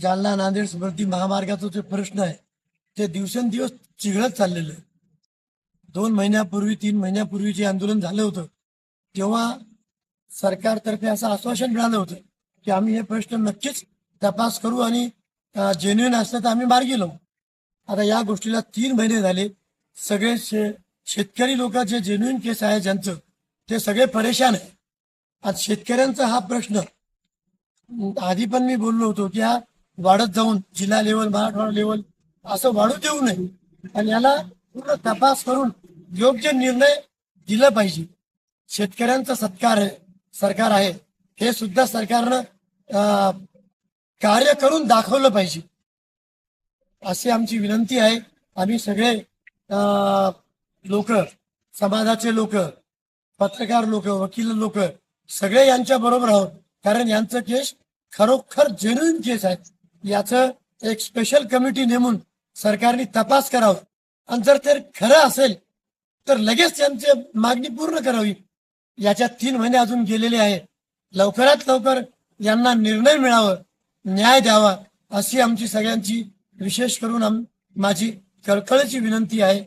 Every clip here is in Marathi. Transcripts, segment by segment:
जालना नांदेड स्मृती महामार्गाचा जो प्रश्न आहे ते दिवसेंदिवस चिघळत चाललेलं आहे. दोन महिन्यापूर्वी तीन महिन्यापूर्वी जे आंदोलन झालं होतं तेव्हा सरकारतर्फे असं आश्वासन मिळालं होतं की आम्ही हे प्रश्न नक्कीच तपास करू आणि जेन्युन असलं तर आम्ही मार्गी लावू. आता या गोष्टीला तीन महिने झाले. सगळे शे शेतकरी लोक जे जेन्युन केस आहे ज्यांचं ते सगळे परेशान आहे आज शेतकऱ्यांचा हा प्रश्न आधी पण मी बोललो होतो की हा वाढत जाऊन जिल्हा लेवल मराठवाडा लेवल असं वाढू देऊ नये. आणि याला पूर्ण तपास करून योग्य निर्णय दिला पाहिजे. शेतकऱ्यांचा सत्कार आहे सरकार आहे. हे सुद्धा सरकारनं अं, कार्य करून दाखवलं पाहिजे. अशी आमची विनंती आहे. आम्ही सगळे लोक समाजाचे लोक पत्रकार लोक वकील लोक सगळे यांच्या बरोबर आहोत. कारण यांचं केस खरोखर जेन्युन केस आहे. याचं एक स्पेशल कमिटी नेमून सरकारने तपास करावा. आणि जर ते खरं असेल तर लगेच त्यांची मागणी पूर्ण करावी. याच्या तीन महिने अजून गेलेले आहे लवकरात लवकर यांना निर्णय मिळावा न्याय द्यावा अशी आमची सगळ्यांची विशेष करून आम माझी कळकळीची विनंती आहे.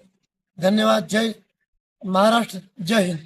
धन्यवाद. जय महाराष्ट्र. जय हिंद.